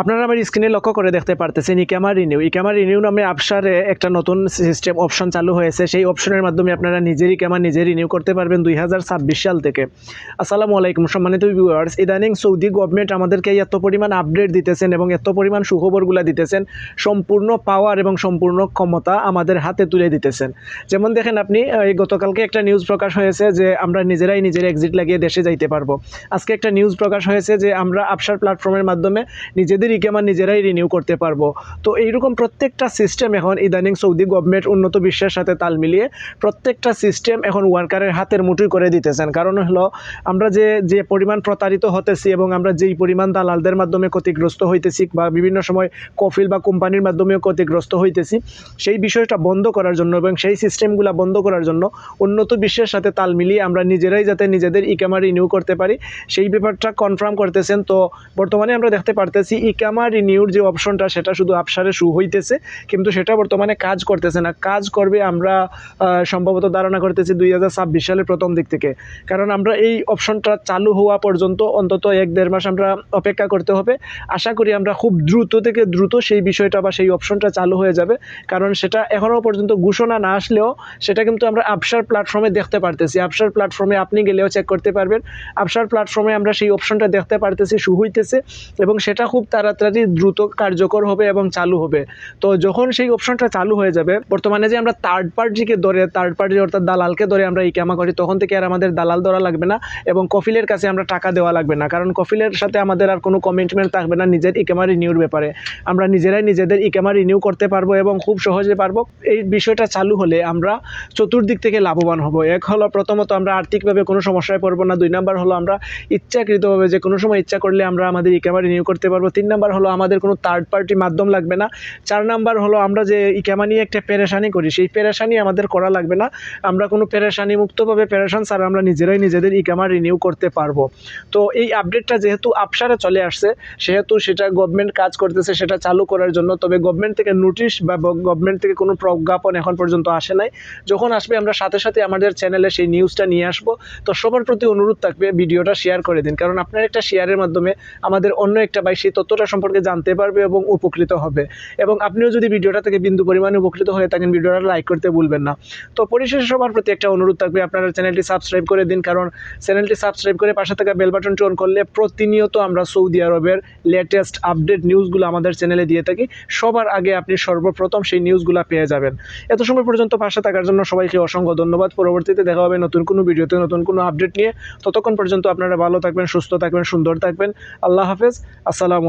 আপনারা আমার স্ক্রিনে লক্ষ্য করে দেখতে পারতেছেন ইকামা রিনিউ ইকামা রিনিউ নামে আপসারে একটা নতুন সিস্টেম অপশন চালু হয়েছে। সেই অপশনের মাধ্যমে আপনারা নিজের ইকামা নিজে রিনিউ করতে পারবেন দুই হাজার ছাব্বিশ সাল থেকে। আসসালামু আলাইকুম। সম্মানিত ভিউয়ার্স ইদানিং সৌদি গভর্নমেন্ট আমাদেরকে এত পরিমাণ আপডেট দিতেছেন এবং এত পরিমাণ সুখবরগুলো দিতেছেন। সম্পূর্ণ পাওয়ার এবং সম্পূর্ণ ক্ষমতা আমাদের হাতে তুলে দিতেছেন। যেমন দেখেন আপনি এই গতকালকে একটা নিউজ প্রকাশ হয়েছে যে আমরা নিজেরাই নিজের এক্সিট লাগিয়ে দেশে যাইতে পারব। আজকে একটা নিউজ প্রকাশ হয়েছে যে আমরা আপসার প্ল্যাটফর্মের মাধ্যমে নিজেদের ইকেমা নিজেরাই রিনিউ করতে পারব। তো এইরকম প্রত্যেকটা সিস্টেম এখন ইদানিং সৌদি গভর্নমেন্ট উন্নত বিশ্বের সাথে তাল মিলিয়ে প্রত্যেকটা সিস্টেম এখন ওয়ার্কারের হাতের মুঠোয় করে দিতেছেন। কারণ হলো, আমরা যে যে পরিমাণ প্রতারিত হতেছি এবং আমরা যেই পরিমাণ দালালদের মাধ্যমে ক্ষতিগ্রস্ত হইতেছি বা বিভিন্ন সময় কফিল বা কোম্পানির মাধ্যমেও ক্ষতিগ্রস্ত হইতেছি, সেই বিষয়টা বন্ধ করার জন্য এবং সেই সিস্টেমগুলো বন্ধ করার জন্য উন্নত বিশ্বের সাথে তাল মিলিয়ে আমরা নিজেরাই যাতে নিজেদের ইকামা রিনিউ করতে পারি, সেই ব্যাপারটা কনফার্ম করতেছেন। তো বর্তমানে আমরা দেখতে পারতেছি ইকামা রিনিউর যে অপশনটা সেটা শুধু আপসারে শু হইতেছে, কিন্তু সেটা বর্তমানে কাজ করতেছে না। কাজ করবে আমরা সম্ভবত ধারণা করতেছি দুই হাজার ছাব্বিশ সালের প্রথম দিক থেকে। কারণ আমরা এই অপশনটা চালু হওয়া পর্যন্ত অন্তত এক দেড় মাস আমরা অপেক্ষা করতে হবে। আশা করি আমরা খুব দ্রুত থেকে দ্রুত সেই বিষয়টা বা সেই অপশনটা চালু হয়ে যাবে। কারণ সেটা এখনও পর্যন্ত ঘোষণা না আসলেও সেটা কিন্তু আমরা আপসার প্ল্যাটফর্মে দেখতে পারতেছি। আপসার প্ল্যাটফর্মে আপনি গেলেও চেক করতে পারবেন। আপসার প্ল্যাটফর্মে আমরা সেই অপশনটা দেখতে পারতেছি শু হইতেছে এবং সেটা খুব তাড়াতাড়ি দ্রুত কার্যকর হবে এবং চালু হবে। তো যখন সেই অপশনটা চালু হয়ে যাবে, বর্তমানে যে আমরা থার্ড পার্টিকে ধরে থার্ড পার্টি অর্থাৎ দালালকে ধরে আমরা এই ক্যামা করি, তখন থেকে আর আমাদের দালাল ধরা লাগবে না এবং কফিলের কাছে আমরা টাকা দেওয়া লাগবে না। কারণ কফিলের সাথে আমাদের আর কোনো কমিটমেন্ট থাকবে না নিজের ইকেমা রিনিউর ব্যাপারে। আমরা নিজেরাই নিজেদের ইকেমা রিনিউ করতে পারব এবং খুব সহজে পারব। এই বিষয়টা চালু হলে আমরা চতুর্দিক থেকে লাভবান হব। এক হলো প্রথমত আমরা আর্থিকভাবে কোনো সমস্যায় পড়ব না। দুই নাম্বার হলো আমরা ইচ্ছাকৃতভাবে যে কোনো সময় ইচ্ছা করলে আমরা আমাদের ইকেমা রিনিউ করতে পারব। তিন নাম্বার হলো আমাদের কোনো থার্ড পার্টি মাধ্যম লাগবে না। চার নাম্বার হলো আমরা যে ইকেমা নিয়ে একটা পেরেশানি করি, সেই পেরেশানি আমাদের করা লাগবে না। আমরা কোনো পেরেশানি মুক্তভাবে পেরেশান ছাড়া আমরা নিজেরাই নিজেদের ইকামা রিনিউ করতে পারব। তো এই আপডেটটা যেহেতু আপসারে চলে আসছে, সেহেতু সেটা গভর্নমেন্ট কাজ করতেছে, সেটা চালু করার জন্য। তবে গভর্নমেন্ট থেকে নোটিশ বা গভর্নমেন্ট থেকে কোনো প্রজ্ঞাপন এখন পর্যন্ত আসে নাই। যখন আসবে আমরা সাথে সাথে আমাদের চ্যানেলে সেই নিউজটা নিয়ে আসব। তো সবার প্রতি অনুরোধ থাকবে ভিডিওটা শেয়ার করে দিন। কারণ আপনার একটা শেয়ারের মাধ্যমে আমাদের অন্য একটা ভাই সেই তথ্যটা সম্পর্কে জানতে পারবে এবং উপকৃত হবে। এবং আপনিও যদি ভিডিওটা থেকে বিন্দু পরিমাণে উপকৃত হয়ে থাকেন, ভিডিওটা লাইক করতে ভুলবেন না। তো পরিশেষে সবার প্রতি একটা অনুরোধ থাকবে, আপনারা চ্যানেলটি সাবস্ক্রাইব করে দিন, কারণ চ্যানেলটি সাবস্ক্রাইব করে পাশে থাকা বেল বাটনটি অন করলে প্রতিনিয়ত আমরা সৌদি আরবের লেটেস্ট আপডেট নিউজগুলো আমাদের চ্যানেলে দিয়ে থাকি। সবার আগে আপনি সর্বপ্রথম সেই নিউজগুলো পেয়ে যাবেন। এত সময় পর্যন্ত পাশে থাকার জন্য সবাইকে অসংখ্য ধন্যবাদ। পরবর্তীতে দেখা হবে নতুন কোনো ভিডিওতে, নতুন কোনো আপডেট নিয়ে। ততক্ষণ পর্যন্ত আপনারা ভালো থাকবেন, সুস্থ থাকবেন, সুন্দর থাকবেন। আল্লাহ হাফেজ। আসসালামু